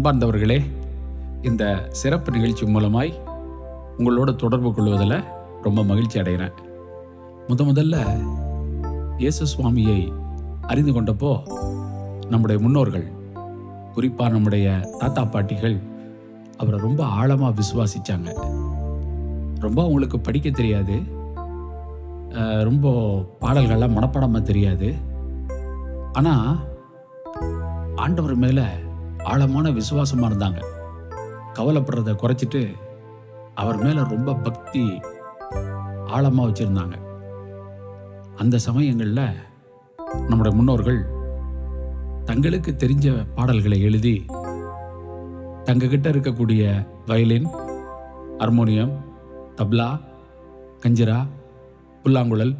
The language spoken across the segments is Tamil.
அன்பார்ந்தவர்களே இந்த சிறப்பு நிகழ்ச்சி மூலமாய் உங்களோட தொடர்பு கொள்வதில் ரொம்ப மகிழ்ச்சி அடைகிறேன். முத முதல்ல இயேசு சுவாமியை அறிந்து கொண்டப்போ நம்முடைய முன்னோர்கள் குறிப்பாக நம்முடைய தாத்தா பாட்டிகள் அவரை ரொம்ப ஆழமாக விசுவாசித்தாங்க ரொம்ப அவங்களுக்கு படிக்க தெரியாது. ரொம்ப பாடல்கள்லாம் மனப்பாடமாக தெரியாது. ஆனால் ஆண்டவர் மேலே ஆழமான விசுவாசமாக இருந்தாங்க. கவலைப்படுறத குறைச்சிட்டு அவர் மேலே ரொம்ப பக்தி ஆழமாக வச்சுருந்தாங்க. அந்த சமயங்களில் நம்முடைய முன்னோர்கள் தங்களுக்கு தெரிஞ்ச பாடல்களை எழுதி தங்ககிட்ட இருக்கக்கூடிய வயலின் ஹார்மோனியம் தப்லா கஞ்சிரா புல்லாங்குழல்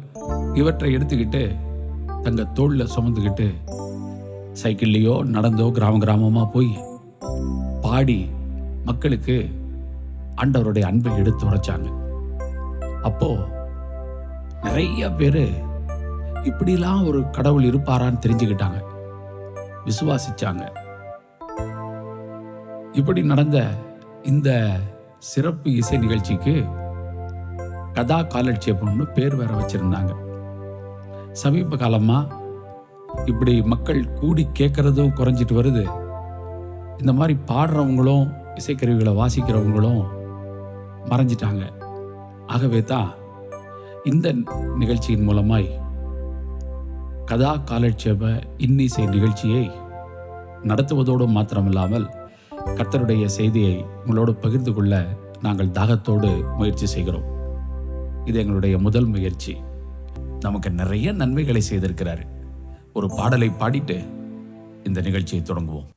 இவற்றை எடுத்துக்கிட்டு தங்க தோளில் சுமந்துக்கிட்டு சைக்கிள்லேயோ நடந்தோ கிராம கிராமமாக போய் பாடி மக்களுக்கு ஆண்டவருடைய அன்பை எடுத்து உரைச்சாங்க. அப்போ நிறைய பேர் இப்படிலாம் ஒரு கடவுள் இருப்பாரான்னு தெரிஞ்சுக்கிட்டாங்க. விசுவாசிச்சாங்க. இப்படி நடந்த இந்த சிறப்பு இசை நிகழ்ச்சிக்கு கதா காலட்சேபம்னு பேர் வேற வச்சிருந்தாங்க. சமீப காலமா இப்படி மக்கள் கூடி கேட்கறதும் குறைஞ்சிட்டு வருது. இந்த மாதிரி பாடுறவங்களும் இசைக்கருவிகளை வாசிக்கிறவங்களும் மறைஞ்சிட்டாங்க. ஆகவே தான் இந்த நிகழ்ச்சியின் மூலமாய் கதா காலட்சேப இன்னிசை நிகழ்ச்சியை நடத்துவதோடு மாத்திரமில்லாமல் கர்த்தருடைய செய்தியை உங்களோடு பகிர்ந்து கொள்ள நாங்கள் தாகத்தோடு முயற்சி செய்கிறோம். இது எங்களுடைய முதல் முயற்சி. நமக்கு நிறைய நன்மைகளை செய்திருக்கிறாரு. ஒரு பாடலை பாடிட்டு இந்த நிகழ்ச்சியை தொடங்குவோம்.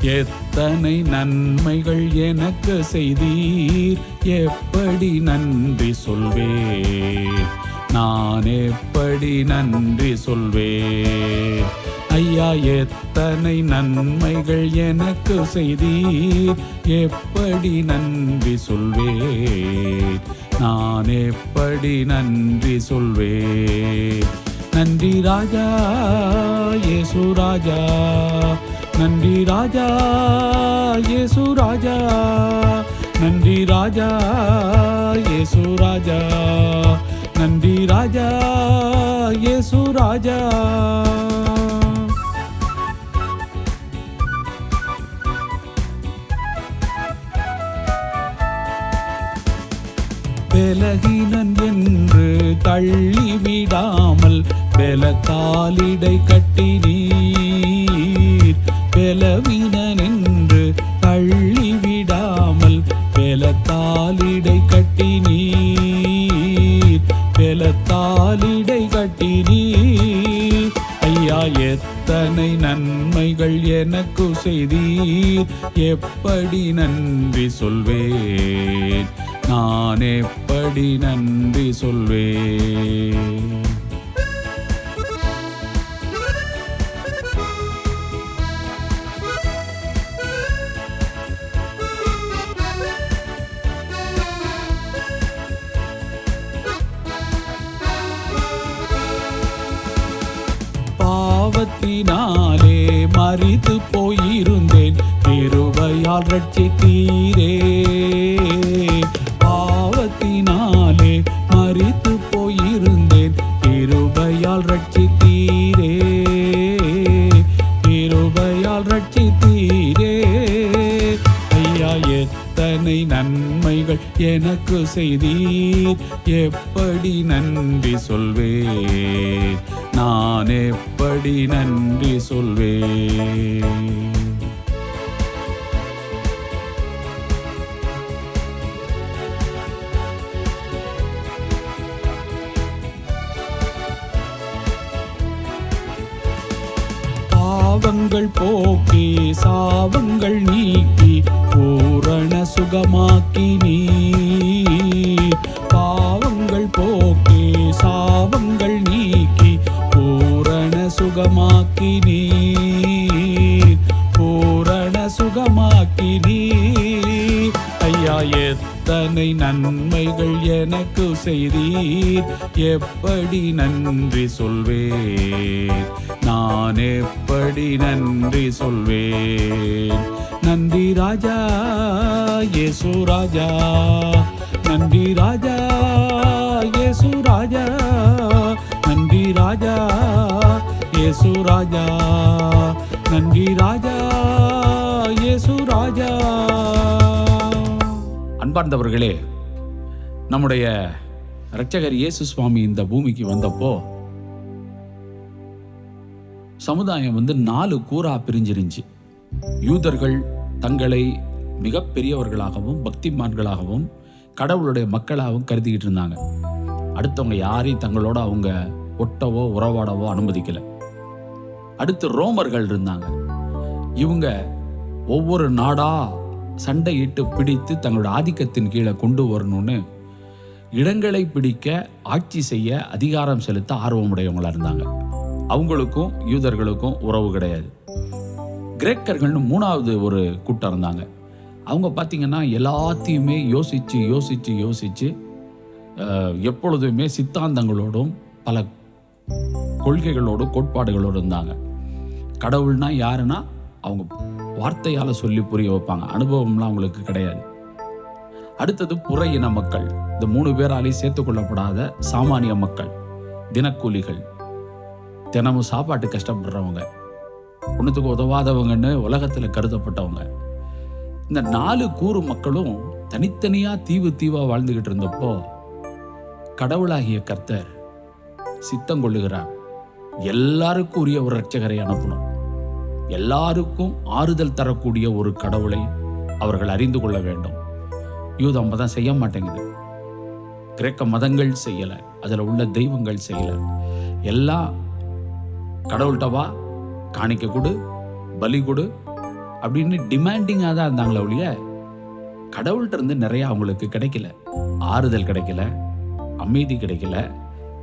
எத்தனை நன்மைகள் எனக்கு செய்தீர்? எப்படி நன்றி சொல்வேன்? நான் எப்படி நன்றி சொல்வேன்? ஐயா எத்தனை நன்மைகள் எனக்கு செய்தீர்? எப்படி நன்றி சொல்வேன் நான் எப்படி நன்றி சொல்வேன் நன்றி ராஜா இயேசு ராஜா. நன்றி ராஜா இயேசு ராஜா. நன்றி ராஜா இயேசு ராஜா. நன்றி ராஜா இயேசு ராஜா. விலகினன் என்று தள்ளிவிடாமல் பெலத்தாலிடை கட்டி நீர் பெலவினன் என்று தள்ளிவிடாமல் பெலத்தாலிடை கட்டி நீர் பெலத்தாலிடை கட்டி நீர் ஐயா எத்தனை நன்மைகள் எனக்கு செய்தீர். எப்படி நன்றி சொல்வேன். நான் எப்படி நன்றி சொல்வேன் பாவத்தினாலே மறித்து போயிருந்தேன். திருவையால் ரட்சித்தீரே. கிருபையால் ரட்சித்தீரே. ஐயா எத்தனை நன்மைகள் எனக்கு செய்தீர். எப்படி நன்றி சொல்வேன்? நான் எப்படி நன்றி சொல்வேன்? பாவங்கள் போக்கி சாவங்கள் நீக்கி பூரண சுகமாக்கி நீ. பாவங்கள் போக்கி சாவங்கள் நீக்கி பூரண சுகமாக்கி நீ. பூரண சுகமாக்கி நீ. ஐயா எத்தனை இத்தனை நன்மைகள் எனக்கு செய்தீர்? எப்படி நன்றி சொல்வேன்? நான் எப்படி நன்றி சொல்வேன்? நன்றி ராஜா இயேசு ராஜா. நன்றி ராஜா இயேசு ராஜா. நன்றி ராஜா இயேசு ராஜா. நன்றி ராஜா இயேசு ராஜா. அன்பார்ந்தவர்களே நம்முடைய இரட்சகர் இயேசு சுவாமி இந்த பூமிக்கு வந்தப்போ சமுதாயம் வந்து நாலு கூறா பிரிஞ்சிருந்துச்சு. யூதர்கள் தங்களை மிகப்பெரியவர்களாகவும் பக்திமான்களாகவும் கடவுளுடைய மக்களாகவும் கருதிக்கிட்டு இருந்தாங்க. அடுத்தவங்க யாரையும் தங்களோட அவங்க ஒட்டவோ உறவாடவோ அனுமதிக்கல. அடுத்து ரோமர்கள் இருந்தாங்க. இவங்க ஒவ்வொரு நாடா சண்டையிட்டு பிடித்து தங்களோட ஆதிக்கத்தின் கீழே கொண்டு வரணும்னு இடங்களை பிடிக்க ஆட்சி செய்ய அதிகாரம் செலுத்த ஆர்வமுடையவங்களாக இருந்தாங்க. அவங்களுக்கும் யூதர்களுக்கும் உறவு கிடையாது. கிரேக்கர்கள்னு மூணாவது ஒரு கூட்டம் இருந்தாங்க. அவங்க பார்த்திங்கன்னா எல்லாத்தையுமே யோசித்து யோசித்து யோசித்து எப்பொழுதுமே சித்தாந்தங்களோடும் பல கொள்கைகளோடும் கோட்பாடுகளோடும் இருந்தாங்க. கடவுள்னா யாருன்னா அவங்க வார்த்தையால் சொல்லி புரிய வைப்பாங்க. அனுபவம்லாம் அவங்களுக்கு கிடையாது. அடுத்தது புற இன மக்கள். இந்த மூணு பேராலையும் சேர்த்து கொள்ளப்படாத சாமானிய மக்கள். தினக்கூலிகள். தினமும் சாப்பாட்டு கஷ்டப்படுறவங்க. ஒன்றுத்துக்கு உதவாதவங்கன்னு உலகத்தில் கருதப்பட்டவங்க. இந்த நாலு கூறு மக்களும் தனித்தனியாக தீவு தீவாக வாழ்ந்துக்கிட்டு இருந்தப்போ கடவுளாகிய கர்த்தர் சித்தம் கொள்ளுகிறார். எல்லாருக்கும் உரிய ஒரு ரட்சகரை அனுப்பணும். எல்லாருக்கும் ஆறுதல் தரக்கூடிய ஒரு கடவுளை அவர்கள் அறிந்து கொள்ள வேண்டும். யூத மதம் செய்ய மாட்டேங்குது. கிரேக்க மதங்கள் செய்யலை அதில் உள்ள தெய்வங்கள் செய்யலை. எல்லாம் கடவுள்கிட்டவா காணிக்க கொடு பலி கொடு அப்படின்னு டிமாண்டிங்காக தான் இருந்தாங்களே ஒழிய கடவுள்கிட்ட இருந்து நிறைய அவங்களுக்கு கிடைக்கல. ஆறுதல் கிடைக்கல அமைதி கிடைக்கல.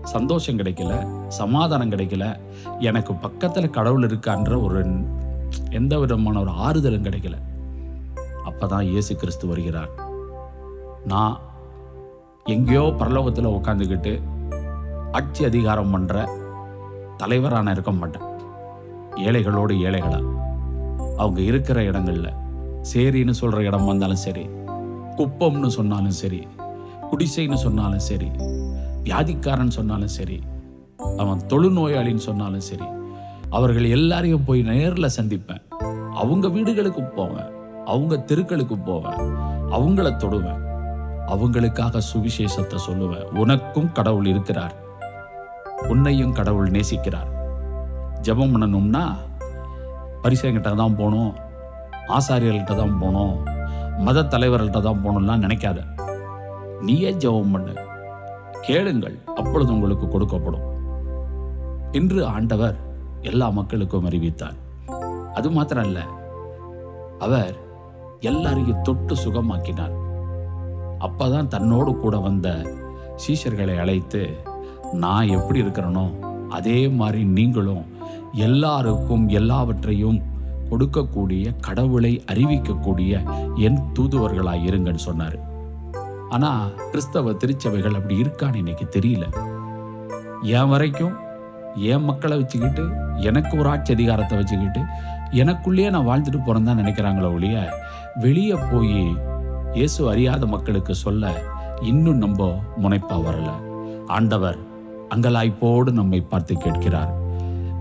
சந்தோஷம் கிடைக்கல சமாதானம் கிடைக்கல. எனக்கு பக்கத்தில் கடவுள் இருக்கான்ற ஒரு எந்த விதமான ஒரு ஆறுதலும் கிடைக்கல. அப்போ தான் இயேசு கிறிஸ்து வருகிறார். நான் எங்கேயோ பரலோகத்தில் உட்காந்துக்கிட்டு ஆட்சி அதிகாரம் பண்ணுற தலைவரான இருக்க மாட்டேன். ஏழைகளோடு ஏழைகளாக அவங்க இருக்கிற இடங்களில் சேரின்னு சொல்கிற இடம் வந்தாலும் சரி குப்பம்னு சொன்னாலும் சரி குடிசைன்னு சொன்னாலும் சரி வியாதிக்காரன் சொன்னாலும் சரி அவன் தொழுநோயாளின்னு சொன்னாலும் சரி அவர்கள் எல்லாரையும் போய் நேரில் சந்திப்பேன். அவங்க வீடுகளுக்கு போவேன் அவங்க தெருக்களுக்கு போவேன் அவங்கள தொடுவேன் அவங்களுக்காக சுவிசேஷத்தை சொல்லுவேன். உனக்கும் கடவுள் இருக்கிறார் உன்னையும் கடவுள் நேசிக்கிறார். ஜெபம் பண்ணணும்னா பரிசைங்கிட்ட தான் போகணும் ஆசாரியர்கள்ட்ட தான் போகணும் மத தலைவர்கள்ட்ட தான் போகணும்லாம் நினைக்காத. நீயே ஜெபம் பண்ணு. கேளுங்கள் அப்பொழுது உங்களுக்கு கொடுக்கப்படும். என்று ஆண்டவர் எல்லா மக்களுக்கும் அறிவித்தார். அது மாத்திரம் அல்ல அவர் எல்லாரையும் தொட்டு சுகமாக்கினார். அப்பதான் தன்னோடு கூட வந்த சீஷர்களை அழைத்து நான் எப்படி இருக்கிறேனோ அதே மாதிரி நீங்களும் எல்லாருக்கும் எல்லாவற்றையும் கொடுக்கக்கூடிய கடவுளை அறிவிக்கக்கூடிய என் தூதுவர்களாக இருங்கன்னு சொன்னார். ஆனால் கிறிஸ்தவ திருச்சபைகள் அப்படி இருக்கான்னு இன்னைக்கு தெரியல. என் வரைக்கும் என் மக்களை வச்சுக்கிட்டு எனக்கு ஒரு ஆட்சி அதிகாரத்தை வச்சுக்கிட்டு எனக்குள்ளேயே நான் வாழ்ந்துட்டு போகிறேன்னு தான் நினைக்கிறாங்களோ ஒழிய வெளியே போய் இயேசு அறியாத மக்களுக்கு சொல்ல இன்னும் நம்ம முனைப்பா வரல. ஆண்டவர் அங்கலாய்ப்போடு நம்மை பார்த்து கேட்கிறார்.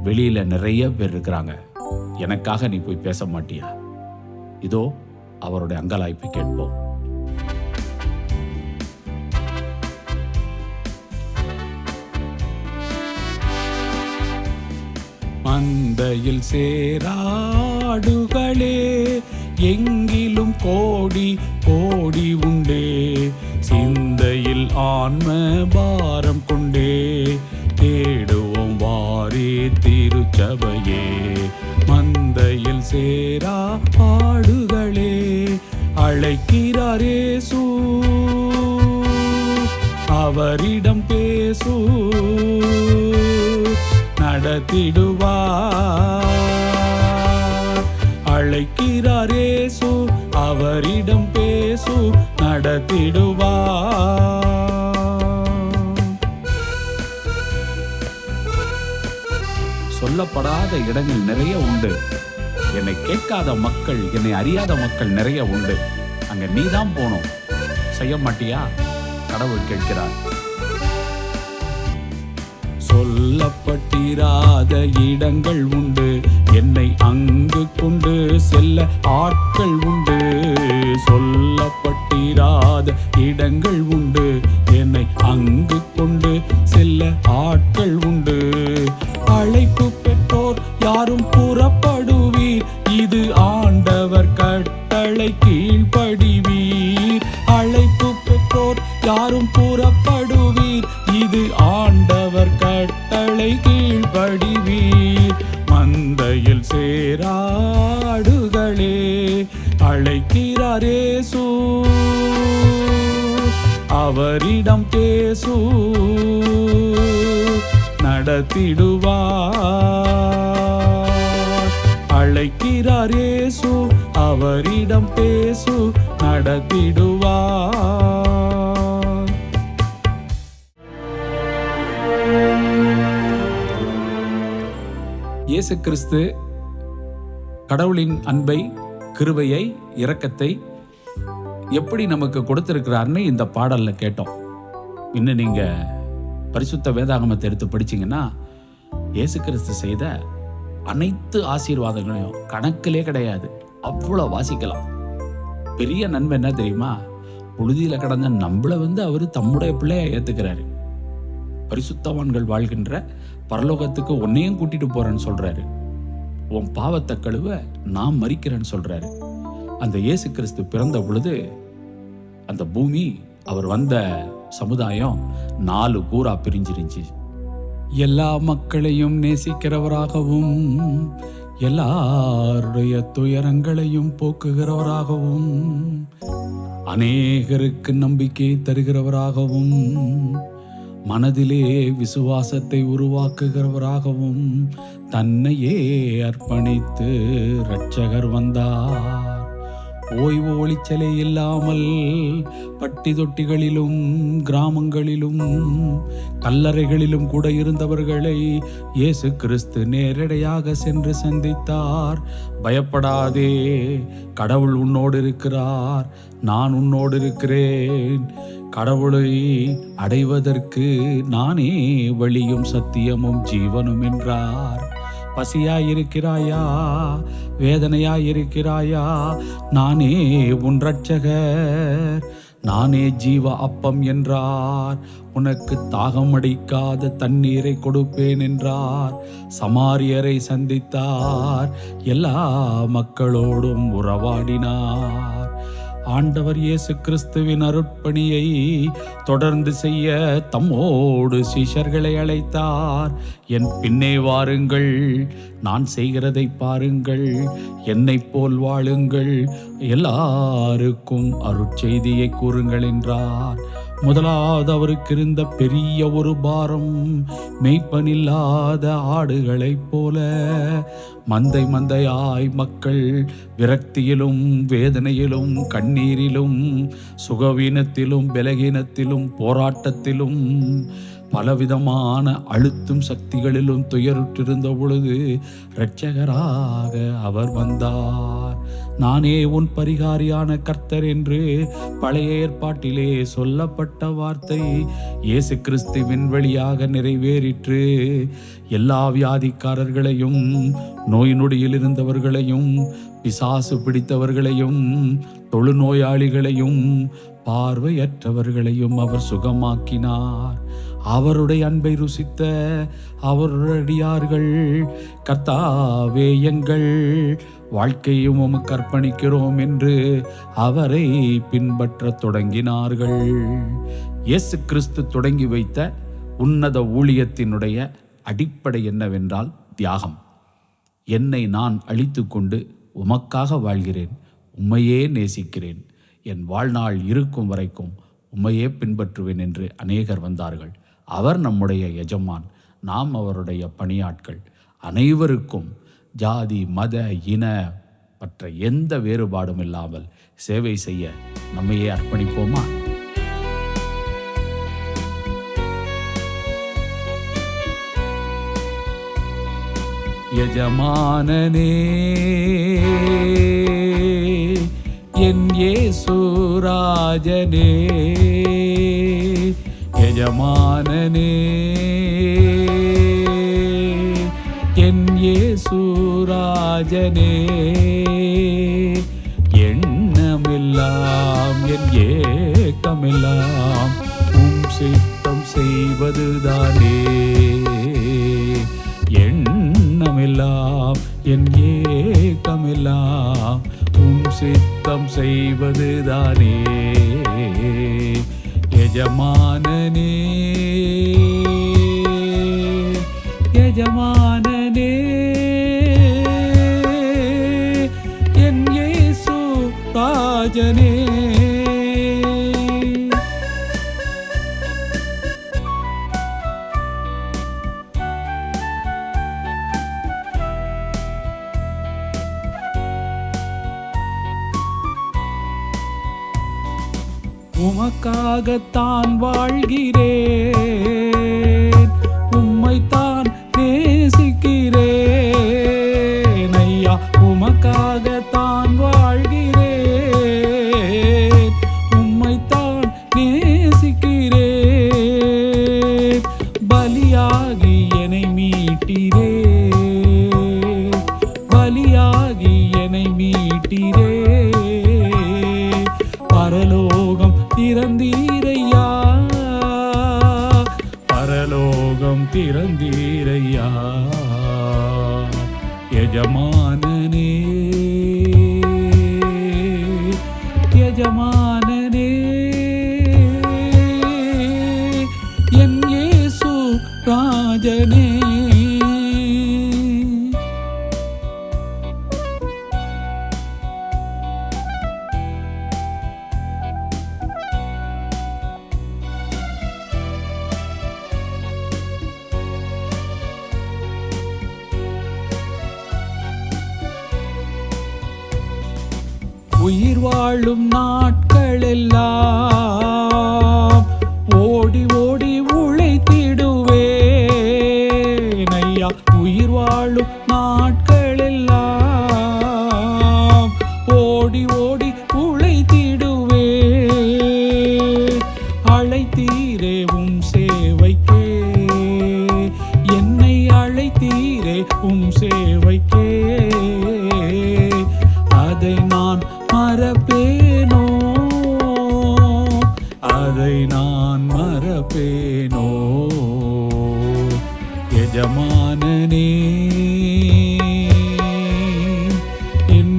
வெளியில நிறைய பேர் இருக்கிறாங்க. எனக்காக நீ போய் பேச மாட்டியா? இதோ அவருடைய அங்கலாய்ப்பை கேட்போம். சந்தையில் சேராடுகளே எங்கிலும் கோடி கோடி உண்டே. சிந்தையில் ஆன்ம பாரம் கொண்டே தேடுவோம் வாரே திருச்சபையே. மந்தையில் சேரா பாடுகளே அழைக்கிறாரே சூ அவரிடம் பேசூ. நடத்திடுவார். அழைக்கிறார் இயேசு அவரிடம் பேசு நடத்திடுவார். சொல்லப்படாத இடங்கள் நிறைய உண்டு. என்னை கேட்காத மக்கள் என்னை அறியாத மக்கள் நிறைய உண்டு. அங்க நீதான் போனோம் செய்ய மாட்டியா? கடவுள் கேட்கிறார். சொல்லப்பட்டிராத இடங்கள் உண்டு. என்னை அங்கு கொண்டு செல்ல ஆட்கள் உண்டு. சொல்லப்பட்டிராத இடங்கள் உண்டு. என்னை அங்கு கொண்டு செல்ல ஆட்கள் உண்டு. அழைப்பு நடத்திடுவார். அழைக்கிறார் ஏசு அவரிடம் பேசு நடத்திடுவார். இயேசு கிறிஸ்து கடவுளின் அன்பை கிருபையை இரக்கத்தை எப்படி நமக்கு கொடுத்திருக்கிறார்னு இந்த பாடல்ல கேட்டோம். இன்னும் நீங்கள் பரிசுத்த வேதாகமத்தை எடுத்து படிச்சீங்கன்னா இயேசு கிறிஸ்து செய்த அனைத்து ஆசீர்வாதங்களையும் கணக்கிலே கிடையாது. அவ்வளோ வாசிக்கலாம். பெரிய நன்மை என்ன தெரியுமா? புழுதியில் கடந்த நம்மளை வந்து அவர் தம்முடைய பிள்ளையை ஏற்றுக்கிறாரு பரிசுத்தவான்கள் வாழ்கின்ற பரலோகத்துக்கு உன்னையும் கூட்டிட்டு போறேன்னு சொல்றாரு. உன் பாவத்தை கழுவ நான் மறிக்கிறேன்னு சொல்றாரு. அந்த இயேசு கிறிஸ்து பிறந்த பொழுது அந்த பூமி அவர் வந்த சமுதாயம் நாலு கூறா பிரிஞ்சிருந்துச்சு எல்லா மக்களையும் நேசிக்கிறவராகவும் எல்லாருடைய துயரங்களையும் போக்குகிறவராகவும் அநேகருக்கு நம்பிக்கை தருகிறவராகவும் மனதிலே விசுவாசத்தை உருவாக்குகிறவராகவும் தன்னையே அர்ப்பணித்து இரட்சகர் வந்தார். ஓய்வு ஒளிச்சலை இல்லாமல் பட்டி தொட்டிகளிலும் கிராமங்களிலும் கல்லறைகளிலும் கூட இருந்தவர்களை இயேசு கிறிஸ்து நேரடியாக சென்று சந்தித்தார். பயப்படாதே கடவுள் உன்னோடு இருக்கிறார். நான் உன்னோடு இருக்கிறேன். கடவுளை அடைவதற்கு நானே வழியும் சத்தியமும் ஜீவனும் என்றார். பசியா இருக்கிறாயா? வேதனையா இருக்கிறாயா? நானே உன் ரட்சகர் நானே ஜீவ அப்பம் என்றார். உனக்கு தாகம் அடிக்காத தண்ணீரை கொடுப்பேன் என்றார். சமாரியரை சந்தித்தார். எல்லா மக்களோடும் உறவாடினார். ஆண்டவர் இயேசு கிறிஸ்துவின் அருட்பணியை தொடர்ந்து செய்ய தம்மோடு சீஷர்களை அழைத்தார். என் பின்னே வாருங்கள் நான் செய்கிறதை பாருங்கள் என்னைப் போல் வாழுங்கள் எல்லாருக்கும் அருட்செய்தியை கூறுங்கள் என்றார். முதலாவது அவருக்கு இருந்த பெரிய ஒரு பாரம் மெய்ப்பனில்லாத ஆடுகளைப் போல மந்தை மந்தையாய் மக்கள் விரக்தியிலும் வேதனையிலும் கண்ணீரிலும் சுகவீனத்திலும் பலகீனத்திலும் போராட்டத்திலும் பலவிதமான அழுத்தும் சக்திகளிலும் துயருற்றிருந்த பொழுது இரட்சகராக அவர் வந்தார். நானே உன் பரிகாரியான கர்த்தர் என்று பழைய ஏற்பாட்டிலே சொல்லப்பட்ட வார்த்தை இயேசு கிறிஸ்து விண்வெளியாக நிறைவேறிற்று. எல்லா வியாதிக்காரர்களையும் நோய் நொடியில் இருந்தவர்களையும் பிசாசு பிடித்தவர்களையும் தொழுநோயாளிகளையும் பார்வையற்றவர்களையும் அவர் சுகமாக்கினார். அவருடைய அன்பை ருசித்த அவருடையார்கள் கர்த்தாவே எங்கள் வாழ்க்கையும் உமக்கு அர்ப்பணிக்கிறோம் என்று அவரை பின்பற்றத் தொடங்கினார்கள். இயேசு கிறிஸ்து தொடங்கி வைத்த உன்னத ஊழியத்தினுடைய அடிப்படை என்னவென்றால் தியாகம். என்னை நான் அழித்து கொண்டு உமக்காக வாழ்கிறேன் உம்மையே நேசிக்கிறேன். என் வாழ்நாள் இருக்கும் வரைக்கும் உம்மையே பின்பற்றுவேன் என்று அநேகர் வந்தார்கள். அவர் நம்முடைய எஜமான் நாம் அவருடைய பணியாட்கள். அனைவருக்கும் ஜாதி மத இன பற்ற எந்த வேறுபாடும் இல்லாமல் சேவை செய்ய நம்மையே அர்ப்பணிப்போமா? எஜமானனே என் ஏ சூராஜனே எஜமானனே என் ஏசுராஜனே எண்ணமெல்லாம் என் ஏக்கமெல்லாம் உம் சித்தம் செய்வதுதானே. எண்ணமெல்லாம் என் ஏக்கமெல்லாம் உம் சித்தம் செய்வதுதானே. எஜமானனே எஜமானனே என் இயேசு ராஜனே உமக்காகத்தான் வாழ்கிறேன். உயிர் வாழும் நாட்கள் எல்லாம்.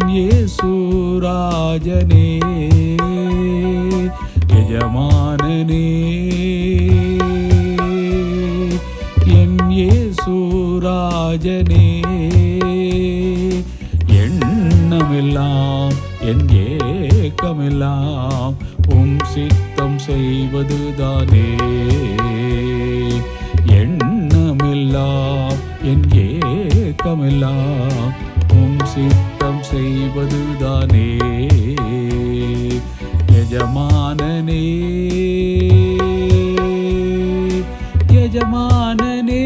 என் இயேசுராஜனே எஜமானனே என் இயேசுராஜனே எண்ணமெல்லாம் என் ஏக்கமெல்லாம் உம் சித்தம் செய்வதுதானே. எண்ணமெல்லாம் என் ஏக்கமெல்லாம் உம் சித்தம் செய்வதுதானே. எஜமானனே எஜமானனே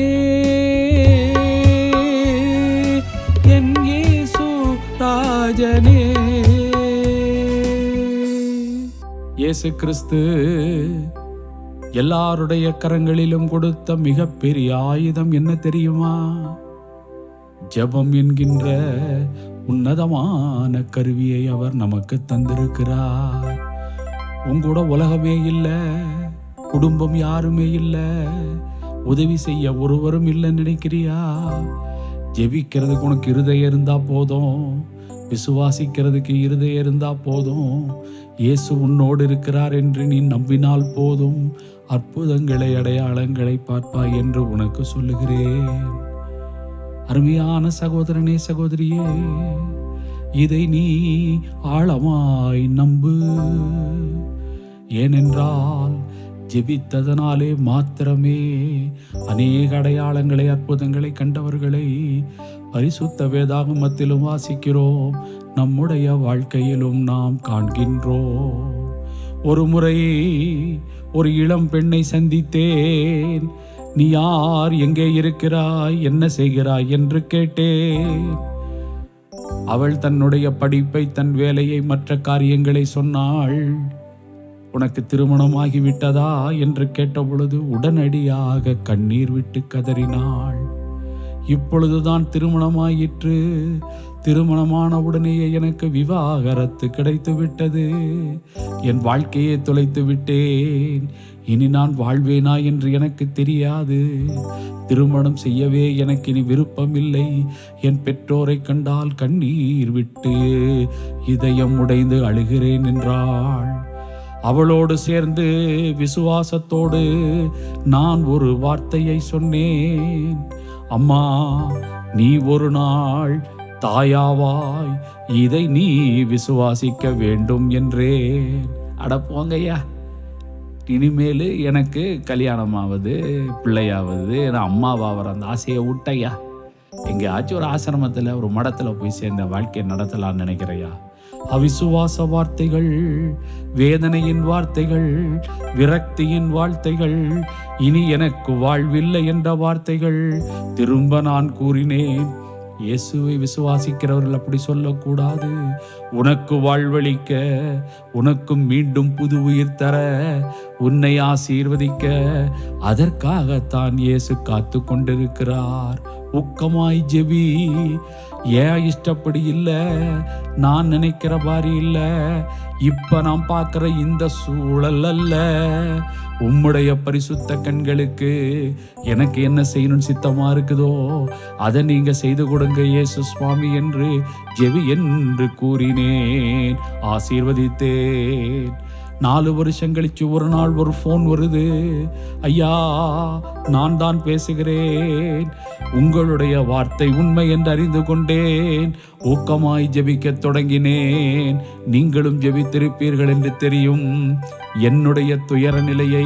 என் இயேசு ராஜனே. இயேசு கிறிஸ்து எல்லாருடைய கரங்களிலும் கொடுத்த மிகப்பெரிய ஆயுதம் என்ன தெரியுமா? ஜெபம் என்கின்ற உன்னதமான கருவியை அவர் நமக்கு தந்திருக்கிறார். உங்கூட உலகமே இல்லை குடும்பம் யாருமே இல்லை உதவி செய்ய ஒருவரும் இல்லைன்னு நினைக்கிறியா? ஜெபிக்கிறதுக்கு உனக்கு இருதயம் இருந்தா போதும் விசுவாசிக்கிறதுக்கு இருதயம் இருந்தா போதும். இயேசு உன்னோடு இருக்கிறார் என்று நீ நம்பினால் போதும். அற்புதங்களை அடையாளங்களை பார்ப்பாய் என்று உனக்கு சொல்லுகிறேன். அருமையான சகோதரனே சகோதரியே இதை நீ ஆழமாய் நம்பு. ஏனென்றால் ஜெபித்ததனாலே மாத்திரமே அநேக அடையாளங்களை அற்புதங்களை கண்டவர்களை பரிசுத்த வேதாகமத்திலும் வாசிக்கிறோம். நம்முடைய வாழ்க்கையிலும் நாம் காண்கின்றோம். ஒரு முறை ஒரு இளம் பெண்ணை சந்தித்தேன். நீ யார் எங்கே இருக்கிறாய் என்ன செய்கிறாய் என்று கேட்டேன். அவள் தன்னுடைய படிப்பை தன் வேலையை மற்ற காரியங்களை சொன்னாள். உனக்கு திருமணமாகிவிட்டதா என்று கேட்டபொழுது உடனடியாக கண்ணீர் விட்டு கதறினாள். இப்பொழுதுதான் திருமணமாயிற்று. திருமணமான உடனேயே எனக்கு விவாகரத்து கிடைத்து விட்டது என் வாழ்க்கையை தொலைத்து விட்டேன் இனி நான் வாழ்வேனா என்று எனக்கு தெரியாது. திருமணம் செய்யவே எனக்கு இனி விருப்பமில்லை. என் பெற்றோரை கண்டால் கண்ணீர் விட்டு இதயம் உடைந்து அழுகிறேன் என்றாள். அவளோடு சேர்ந்து விசுவாசத்தோடு நான் ஒரு வார்த்தையை சொன்னேன். அம்மா நீ ஒரு நாள் தாயாவாய். இதை நீ விசுவாசிக்க வேண்டும் என்றேன். அட போங்கய்யா. இனிமேல் எனக்கு கல்யாணமாவது பிள்ளையாவது நான் அம்மாவாகிற அந்த ஆசையை விட்டையா? எங்கேயாச்சும் ஒரு ஆசிரமத்தில் ஒரு மடத்தில் போய் சேர்ந்த வாழ்க்கையை நடத்தலாம்னு நினைக்கிறையா? அவிசுவாச வார்த்தைகள் வேதனையின் வார்த்தைகள் விரக்தியின் வார்த்தைகள் இனி எனக்கு வாழ்வில்லை என்ற வார்த்தைகள் திரும்ப நான் கூறினேன். இயேசுவை விசுவாசிக்கிறவர்கள் அப்படி சொல்லக்கூடாது. உனக்கு வாழ்வளிக்க உனக்கும் மீண்டும் புது உயிர் தர உன்னை ஆசீர்வதிக்க அதற்காகத்தான் இயேசு காத்து கொண்டிருக்கிறார் உக்கமாய் ஜெபி. ஏன் இஷ்டப்படி இல்லை? நான் நினைக்கிற மாதிரி இல்லை. இப்ப நான் பார்க்குற இந்த சூழல் அல்ல. உம்முடைய பரிசுத்த கண்களுக்கு எனக்கு என்ன செய்யணும்னு சித்தமா இருக்குதோ அதை நீங்க செய்து கொடுங்க இயேசு சுவாமி என்று ஜெவி என்று கூறினேன். ஆசீர்வதித்தேன். நாலு வருஷம் கழிச்சு ஒரு நாள் ஒரு ஃபோன் வருது. ஐயா நான் தான் பேசுகிறேன். உங்களுடைய வார்த்தை உண்மை என்று அறிந்து கொண்டேன். ஊக்கமாய் ஜெபிக்கத் தொடங்கினேன். நீங்களும் ஜெபித்திருப்பீர்கள் என்று தெரியும். என்னுடைய துயர நிலையை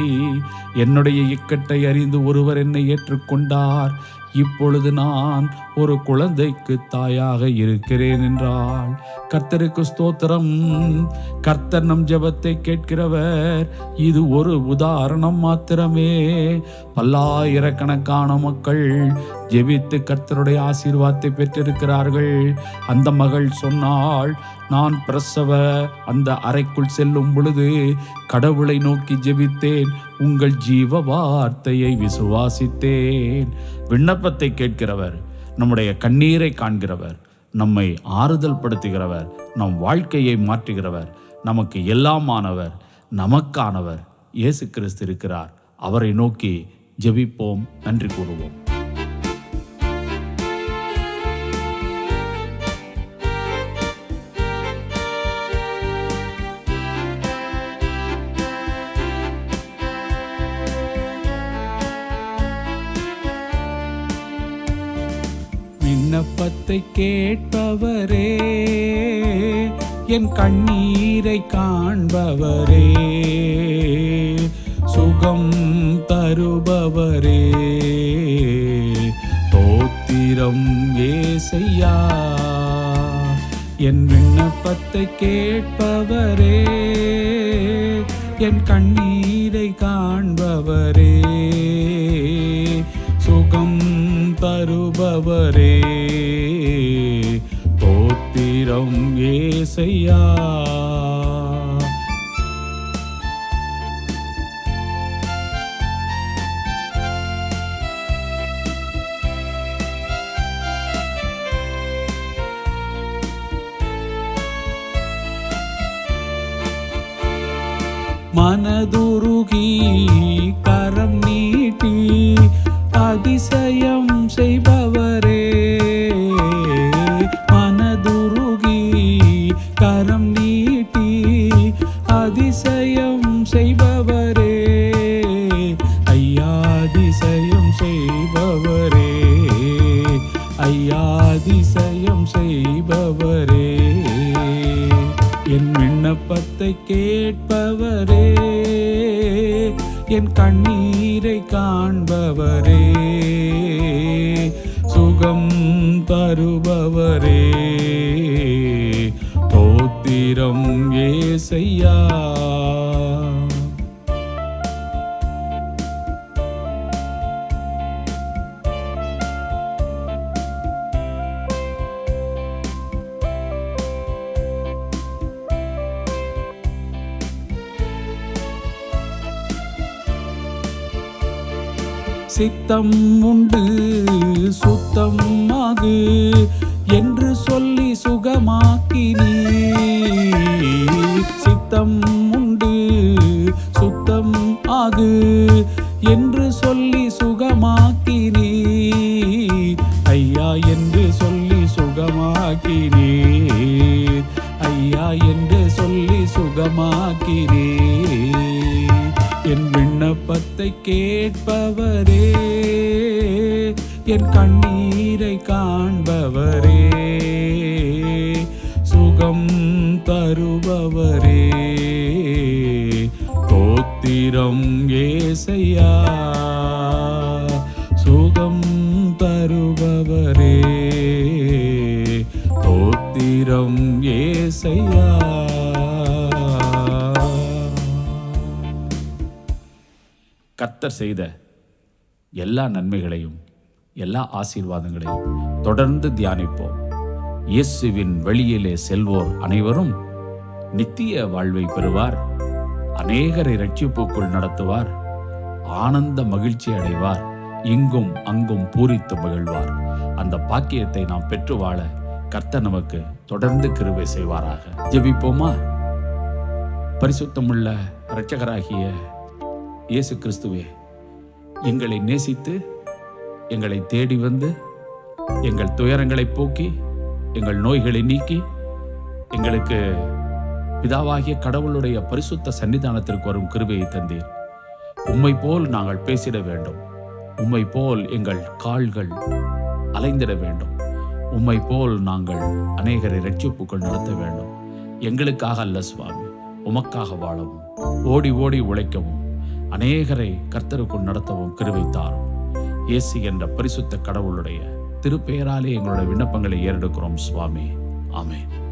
என்னுடைய இக்கட்டை அறிந்து ஒருவர் என்னை ஏற்றுக்கொண்டார். இப்பொழுது நான் ஒரு குழந்தைக்கு தாயாக இருக்கிறேன் என்றால் கர்த்தருக்கு ஸ்தோத்திரம். கர்த்தர் நம் ஜபத்தை கேட்கிறவர் இது ஒரு உதாரணம் மாத்திரமே. பல்லாயிரக்கணக்கான மக்கள் ஜெபித்து கர்த்தருடைய ஆசீர்வாதத்தை பெற்றிருக்கிறார்கள். அந்த மகள் சொன்னால் நான் பிரசவ அந்த அறைக்குள் செல்லும் பொழுது கடவுளை நோக்கி ஜெபித்தேன் உங்கள் ஜீவ வார்த்தையை விசுவாசித்தேன். விண்ணப்பத்தை கேட்கிறவர் நம்முடைய கண்ணீரை காண்கிறவர் நம்மை ஆறுதல் படுத்துகிறவர் நம் வாழ்க்கையை மாற்றுகிறவர் நமக்கு எல்லாமானவர் நமக்கானவர். இயேசு கிறிஸ்து இருக்கிறார். அவரை நோக்கி ஜெபிப்போம் நன்றி கூறுவோம். சத்தத்தை கேட்பவரே என் கண்ணீரை காண்பவரே சுகம் தருபவரே. தோத்திரம் ஏசையா என் விண்ணப்பத்தை கேட்பவரே என் கண்ணீரை காண்பவரே சுகம் தருபவரே. தோத்திரம் ஏசையா. மனதுருகி கரம் நீட்டி அதிசயம் செய்வார் என் கண்ணீரை காண்பவரே சுகம் தருபவரே. தோத்திரம் ஏசையா சித்தம் உண்டு சுத்தமாகு என்று சொல்லி சுகமாக்கி சித்தம் உண்டு சுத்தம் ஆகு என்று சொல்லி சுகமாக்கினி ஐயா என்று சொல்லி சுகமாக்கி ஐயா என்று சொல்லி சுகமாக்கி என் விண்ணப்பத்தை கேட்பவரே என் கண்ணீரை காண்பவரே சுகம் தருபவரே. தோத்திரம் ஏசையா கர்த்தர் செய்த எல்லா நன்மைகளையும் எல்லா ஆசீர்வாதங்களையும் தொடர்ந்து தியானிப்போம். இயேசுவின் வழியிலே செல்வோர் அனைவரும் நித்திய வாழ்வை பெறுவார். அநேகரை ரட்சிப்புக்குள் நடத்துவார். ஆனந்த மகிழ்ச்சி அடைவார். இங்கும் அங்கும் பூரித்து மகிழ்வார். அந்த பாக்கியத்தை நாம் பெற்று வாழ கர்த்தர் நமக்கு தொடர்ந்து கிருவை செய்வாராக. ஜெபிப்போமா? பரிசுத்தமுள்ள இரட்சகராகிய இயேசு கிறிஸ்துவே எங்களை நேசித்து எங்களை தேடி வந்து எங்கள் துயரங்களை போக்கி எங்கள் நோய்களை நீக்கி எங்களுக்கு பிதாவாகிய கடவுளுடைய பரிசுத்த சன்னிதானத்திற்கு வரும் கிருபையை தந்தீர். உம்மை போல் நாங்கள் பேசிட வேண்டும். உம்மை போல் எங்கள் கால்கள் அலைந்திட வேண்டும். உம்மை போல் நாங்கள் அநேகரை ரட்சிப்புக்குள் நடத்த வேண்டும். எங்களுக்காக அல்ல சுவாமி உமக்காக வாழவும் ஓடி ஓடி உழைக்கவும் அநேகரை கர்த்தருக்குள் நடத்தவும் கிருவைத்தார் இயேசு என்ற பரிசுத்த கடவுளுடைய திருப்பெயராலே எங்களுடைய விண்ணப்பங்களை ஏறெடுக்கிறோம் சுவாமி. ஆமென்.